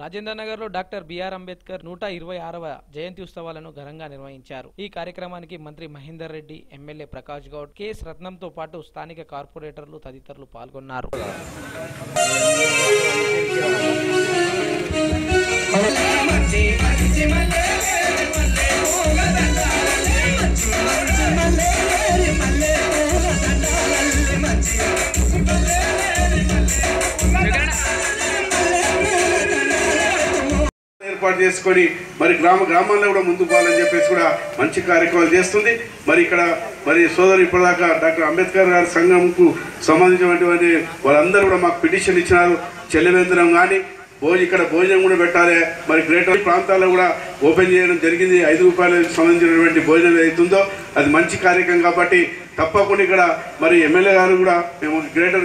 రాజేంద్ర నగర్లో doctor BR Ambedkar నూట ఇరవై ఆరవ జయంతి ఉత్సవాలను ఘనంగా నిర్వహించారు. ఈ కార్యక్రమానికి మంత్రి మహేందర్ రెడ్డి ఎమ్మెల్యే ప్రకాష్ గౌడ్ కెఎస్ రత్నంతో పాటు స్థానిక కార్పొరేటర్లు తదితరులు పాల్గొన్నారు. ఏర్పాటు చేసుకొని మరి గ్రామ గ్రామాల్లో కూడా ముందుకు పోవాలని చెప్పేసి కూడా మంచి కార్యక్రమాలు చేస్తుంది. మరి ఇక్కడ మరి సోదరు ఇప్పటిదాకా డాక్టర్ అంబేద్కర్ గారి సంఘంకు సంబంధించినటువంటి వాళ్ళందరూ కూడా మాకు పిటిషన్ ఇచ్చినారు. చెల్లెవేంద్రం కానీ భోజనం ఇక్కడ భోజనం కూడా పెట్టాలి. మరి గ్రేటర్ ప్రాంతాల్లో కూడా ఓపెన్ చేయడం జరిగింది. ఐదు రూపాయలకు సంబంధించినటువంటి భోజనం ఏదైతుందో అది మంచి కార్యక్రమం కాబట్టి తప్పకుండా ఇక్కడ మరి ఎమ్మెల్యే గారు కూడా మేము గ్రేటర్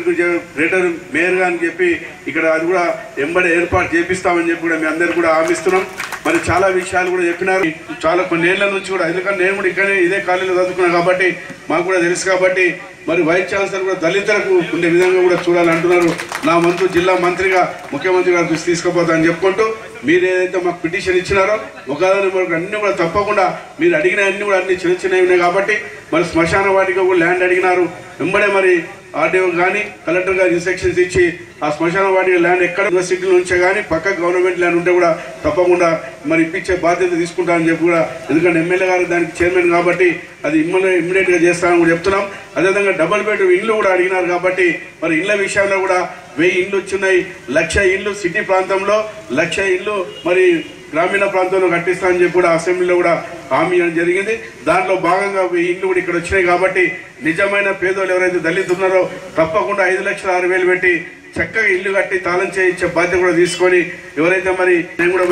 గ్రేటర్ మేయర్గా అని చెప్పి ఇక్కడ అది కూడా ఎంబడి ఏర్పాటు చేపిస్తామని చెప్పి కూడా మీ అందరు కూడా హామీస్తున్నాం మరి చాలా విషయాలు కూడా చెప్పినారు. చాలా కొన్ని నుంచి కూడా ఎందుకంటే నేను కూడా ఇక్కడే ఇదే కాలేజీలో చదువుకున్నాను కాబట్టి మాకు కూడా తెలుసు కాబట్టి మరి వైస్ ఛాన్సలర్ కూడా దళితులకు ఉండే విధంగా కూడా చూడాలంటున్నారు నా వంతు జిల్లా మంత్రిగా ముఖ్యమంత్రి గారు దృష్టి తీసుకుపోతానని చెప్పుకుంటూ మీరు ఏదైతే మాకు పిటిషన్ ఇచ్చినారో ఒకదాని మరొక అన్ని కూడా తప్పకుండా మీరు అడిగిన అన్ని కూడా అన్ని చిన్న చిన్నవి ఉన్నాయి కాబట్టి మరి శ్మశాన వాటికి కూడా ల్యాండ్ అడిగినారు. వెంబడే మరి ఆర్డీఓ కానీ కలెక్టర్ గారు ఇన్స్ట్రక్షన్స్ ఇచ్చి ఆ శ్మశాన వాటికి ల్యాండ్ ఎక్కడ సిటీలో ఉంచే కానీ పక్క గవర్నమెంట్ ల్యాండ్ ఉంటే కూడా తప్పకుండా మరి ఇప్పించే బాధ్యత తీసుకుంటామని చెప్పి కూడా ఎందుకంటే ఎమ్మెల్యే గారు దానికి చైర్మన్ కాబట్టి అది ఇమ్మీడియట్గా చేస్తామని కూడా చెప్తున్నాం. అదేవిధంగా డబుల్ బెడ్ ఇల్లు కూడా అడిగినారు కాబట్టి మరి ఇళ్ళ విషయంలో కూడా వెయ్యి ఇండ్లు వచ్చినాయి. లక్ష ఇల్లు సిటీ ప్రాంతంలో లక్ష ఇల్లు మరి గ్రామీణ ప్రాంతంలో కట్టిస్తామని చెప్పి కూడా అసెంబ్లీలో కూడా హామీ ఇవ్వడం జరిగింది. దాంట్లో భాగంగా వెయ్యి ఇండ్లు కూడా ఇక్కడ వచ్చినాయి కాబట్టి నిజమైన పేదోళ్ళు ఎవరైతే దళితులు ఉన్నారో తప్పకుండా ఐదు లక్షల ఆరు వేలు పెట్టి చక్కగా ఇల్లు కట్టి తాళం చేయించే బాధ్యత కూడా తీసుకొని ఎవరైతే మరి నేను కూడా